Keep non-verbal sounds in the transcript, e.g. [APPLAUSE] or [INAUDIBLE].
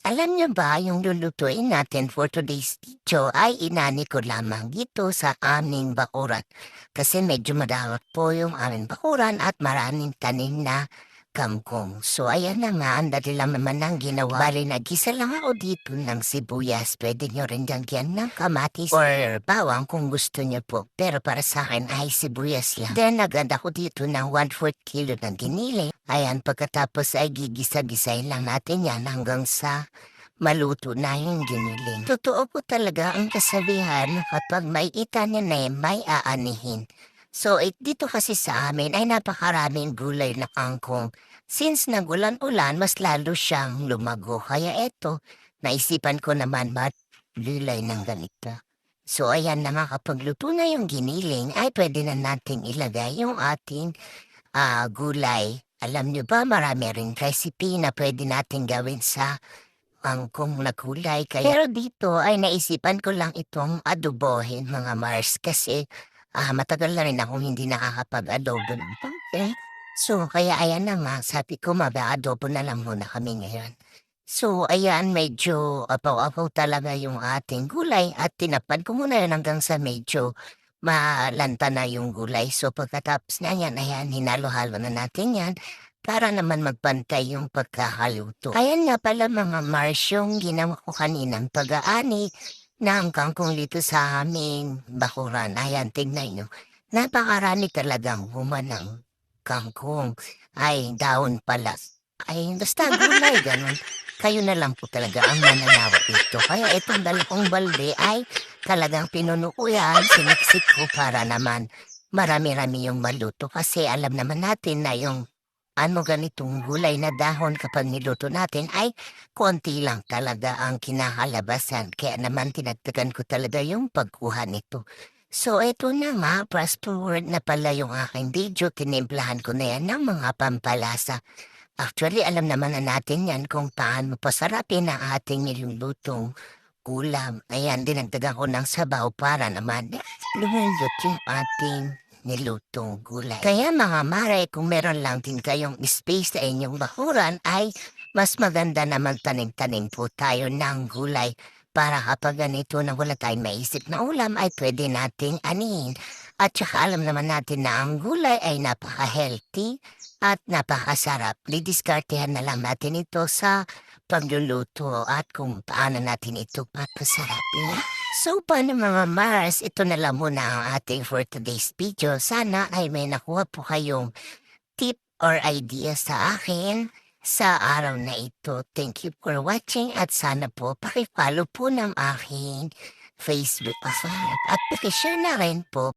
Alam niyo ba yung lulutuin natin for today's video ay inani ko lamang dito sa aming bakuran. Kasi medyo madawat po yung aming bakuran at maraming tanim na kangkong. So ayan na nga, ang dali lang naman ang ginawa. Bali, nagisa lang ako dito ng sibuyas. Pwede nyo rin dagyan ng kamatis or bawang kung gusto nyo po. Pero para sa akin ay sibuyas lang. Then naganda ko dito ng 1/4 kilo ng giniling. Ayan, pagkatapos ay gigisa-gisay lang natin yan hanggang sa maluto na yung giniling. Totoo po talaga ang kasabihan kapag may itanim na may aanihin. So, it, dito kasi sa amin ay napakaraming gulay na kangkong. Since nagulan-ulan, mas lalo siyang lumago. Kaya eto, naisipan ko naman ba't gulay ng ganito. So, ayan na nga, kapag luto na yung giniling, ay pwede na nating ilagay yung ating ah, gulay. Alam nyo ba, marami rin recipe na pwede natin gawin sa kangkong na gulay. Kaya, pero dito ay naisipan ko lang itong adobohin mga Mars kasi Ah, matagal na rin akong hindi nakakapag-adobo ng pangke. So, kaya ayan na nga, sabi ko mag-adobo na lang muna kami ngayon. So, ayan, medyo apaw-apaw talaga yung ating gulay at tinapad ko muna yan hanggang sa medyo malanta na yung gulay. So, pagkatapos na yan, ayan, hinalo-halo na natin yan para naman magpantay yung pagkakaluto. Ayan nga pala mga Mars yung ginawa ko kaninang pag-aani ng kangkong dito sa aming bakuran. Ayan, tignan nyo. Napakarami talagang humanang kangkong. Ay, daon pala. Ay, basta gulay, [LAUGHS] ganun. Kayo na lang po talaga ang mananawat nito. Kaya itong dalawang balde ay talagang pinuno ko yan, siniksik ko para naman marami-rami yung maluto. Kasi alam naman natin na yung ano ganitong gulay na dahon kapag niluto natin ay konti lang talaga ang kinakalabasan. Kaya naman tinagtagan ko talaga yung pagkuha nito. So eto na nga, fast forward na pala yung aking video. Tinimplahan ko na yan ng mga pampalasa. Actually, alam naman na natin yan kung paano pasarapin ang ating nilulutong ulam. Ayan, dinagdagan ko ng sabaw para naman lumulot yung ating nilutong gulay. Kaya mga mare, kung meron lang din kayong space sa inyong bakuran, ay mas maganda na magtanim-tanim po tayo ng gulay para kapag ganito na wala tayong maisip na ulam ay pwede nating anihin. At saka alam naman natin na ang gulay ay napaka-healthy at napakasarap. Didiskartehan na lang natin ito sa pagluluto at kung paano natin ito papasarapin. So, paano mga Mars, ito na lang muna ang ating for today's video. Sana ay may nakuha po kayong tip or idea sa akin sa araw na ito. Thank you for watching at sana po pakifollow po ng aking Facebook account at pakishare na rin po